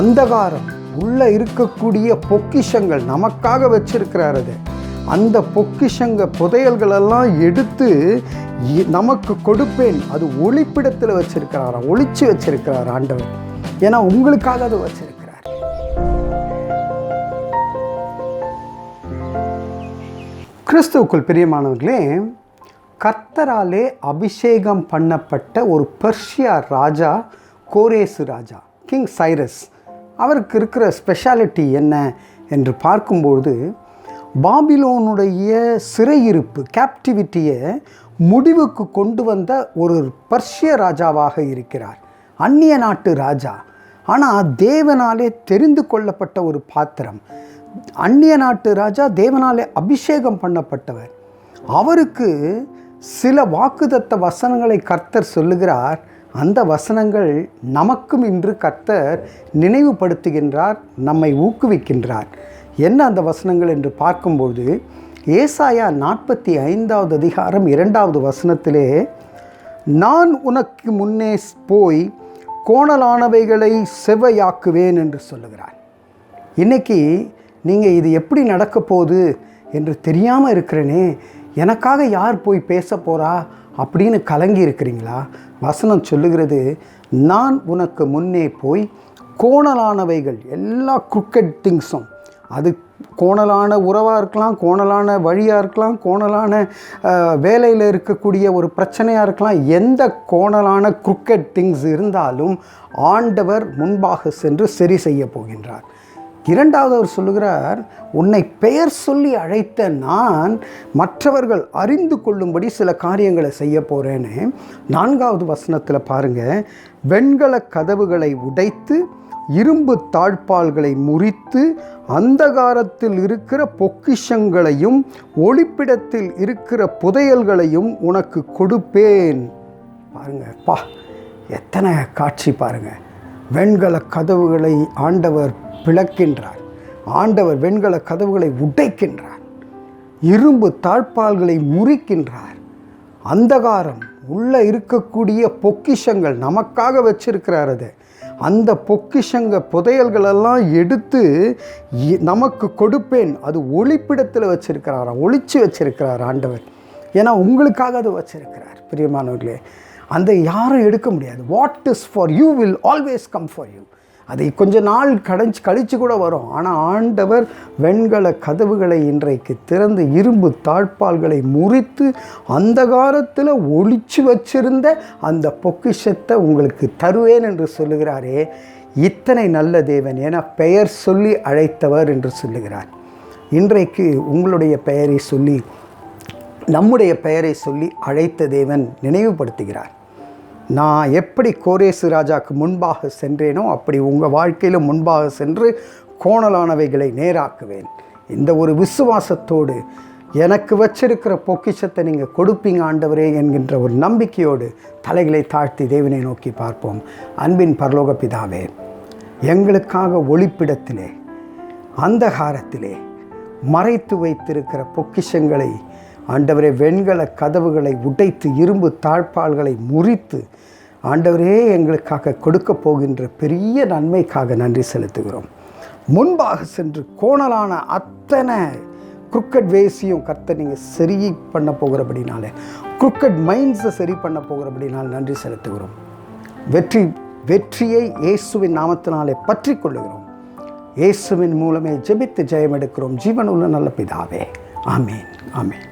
அந்தகாரம் உள்ளே இருக்கக்கூடிய பொக்கிஷங்கள் நமக்காக வச்சிருக்கிறார் அது. அந்த பொக்கிஷங்க புதையல்களெல்லாம் எடுத்து நமக்கு கொடுப்பேன். அது ஒளிப்பிடத்தில் வச்சிருக்கிறாரா ஒளிச்சு வச்சிருக்கிறார் ஆண்டவர். ஏன்னா உங்களுக்காக அது வச்சிருக்கிறார். கிறிஸ்துவுக்குள் பிரியமானவர்களே கர்த்தராலே அபிஷேகம் பண்ணப்பட்ட ஒரு பெர்ஷியா ராஜா கோரேசு ராஜா கிங் சைரஸ். அவருக்கு இருக்கிற ஸ்பெஷாலிட்டி என்ன என்று பார்க்கும்பொழுது பாபிலோனுடைய சிறையிருப்பு கேப்டிவிட்டியை முடிவுக்கு கொண்டு வந்த ஒரு பர்ஷிய ராஜாவாக இருக்கிறார். அந்நிய நாட்டு ராஜா. ஆனால் தேவனாலே தெரிந்து கொள்ளப்பட்ட ஒரு பாத்திரம். அந்நிய நாட்டு ராஜா தேவனாலே அபிஷேகம் பண்ணப்பட்டவர். அவருக்கு சில வாக்குதத்த வசனங்களை கர்த்தர் சொல்லுகிறார். அந்த வசனங்கள் நமக்கும் இன்று கர்த்தர் நினைவுபடுத்துகின்றார் நம்மை ஊக்குவிக்கின்றார். என்ன அந்த வசனங்கள் என்று பார்க்கும்போது ஏசாயா நாற்பத்தி ஐந்தாவது அதிகாரம் இரண்டாவது வசனத்திலே நான் உனக்கு முன்னே போய் கோணலானவைகளை செவ்வையாக்குவேன் என்று சொல்லுகிறார். இன்னைக்கு நீங்கள் இது எப்படி நடக்க போகுது என்று தெரியாமல் இருக்கிறேனே எனக்காக யார் போய் பேச போகிறா அப்படின்னு கலங்கி இருக்கிறீங்களா வசனம் சொல்லுகிறது நான் உனக்கு முன்னே போய் கோணலானவைகள் எல்லா குக்கட் திங்ஸும் அது கோணலான உறவாக இருக்கலாம் கோணலான வழியாக இருக்கலாம் கோணலான வேலையில் இருக்கக்கூடிய ஒரு பிரச்சனையாக இருக்கலாம் எந்த கோணலான குக்கட் திங்ஸ் இருந்தாலும் ஆண்டவர் முன்பாக சென்று சரி செய்ய போகின்றார். இரண்டாவது அவர் சொல்லுகிறார் உன்னை பெயர் சொல்லி அழைத்த நான் மற்றவர்கள் அறிந்து கொள்ளும்படி சில காரியங்களை செய்ய போகிறேன்னு நான்காவது வசனத்தில் பாருங்கள் வெண்கல கதவுகளை உடைத்து இரும்பு தாழ்பால்களை முறித்து அந்தகாரத்தில் இருக்கிற பொக்கிஷங்களையும் ஒளிப்பிடத்தில் இருக்கிற புதையல்களையும் உனக்கு கொடுப்பேன். பாருங்க பா எத்தனை காட்சி பாருங்கள் வெண்கல கதவுகளை ஆண்டவர் பிளக்கின்றார். ஆண்டவர் வெண்கல கதவுகளை உடைக்கின்றார். இரும்பு தாழ்பால்களை முறிக்கின்றார். அந்தகாரம் உள்ளே இருக்கக்கூடிய பொக்கிஷங்கள் நமக்காக வச்சிருக்கிறார் அது. அந்த பொக்கிஷங்க புதையல்களெல்லாம் எடுத்து நமக்கு கொடுப்பேன். அது ஒளிப்பிடத்தில் வச்சிருக்கிறாராம் ஒழிச்சு வச்சிருக்கிறார் ஆண்டவர்? ஏன்னா உங்களுக்காக அது வச்சிருக்கிறார். பிரியமானவர்களே அந்த யாரும் எடுக்க முடியாது. What is for you will always come for you அதை கொஞ்ச நாள் கடைஞ்சி கழிச்சு கூட வரும். ஆனால் ஆண்டவர் வெண்கல கதவுகளை இன்றைக்கு திறந்து இரும்பு தாழ்பால்களை முறித்து அந்த காலத்தில் ஒழிச்சு வச்சிருந்த அந்த பொக்கிஷத்தை உங்களுக்கு தருவேன் என்று சொல்லுகிறாரே. இத்தனை நல்ல தேவன் என பெயர் சொல்லி அழைத்தவர் என்று சொல்லுகிறார். இன்றைக்கு உங்களுடைய பெயரை சொல்லி நம்முடைய பெயரை சொல்லி அழைத்த தேவன் நினைவுபடுத்துகிறார். நான் எப்படி கோரேசு ராஜாவுக்கு முன்பாக சென்றேனோ அப்படி உங்கள் வாழ்க்கையிலும் முன்பாக சென்று கோணலானவைகளை நேராக்குவேன். இந்த ஒரு விசுவாசத்தோடு எனக்கு வச்சிருக்கிற பொக்கிஷத்தை நீங்கள் கொடுப்பீங்க ஆண்டவரே என்கின்ற ஒரு நம்பிக்கையோடு தலைகளை தாழ்த்தி தேவனை நோக்கி பார்ப்போம். அன்பின் பரலோக பிதாவே எங்களுக்காக ஒளிப்பிடத்திலே அந்தகாரத்திலே மறைத்து வைத்திருக்கிற பொக்கிஷங்களை ஆண்டவரே வெண்கல கதவுகளை உடைத்து இரும்பு தாழ்பால்களை முறித்து ஆண்டவரே எங்களுக்காக கொடுக்க போகின்ற பெரிய நன்மைக்காக நன்றி செலுத்துகிறோம். முன்பாக சென்று கோணலான அத்தனை குருக்கட் வேசியும் கர்த்தர் நீங்கள் சரி பண்ண போகிறபடினாலே குருக்கட் மைண்ட்ஸை சரி பண்ண போகிறபடினால் நன்றி செலுத்துகிறோம். வெற்றி வெற்றியை இயேசுவின் நாமத்தினாலே பற்றி கொள்ளுகிறோம். இயேசுவின் மூலமே ஜெபித்து ஜெயம் எடுக்கிறோம் ஜீவனுள்ள நல்ல பிதாவே. ஆமேன் ஆமேன்.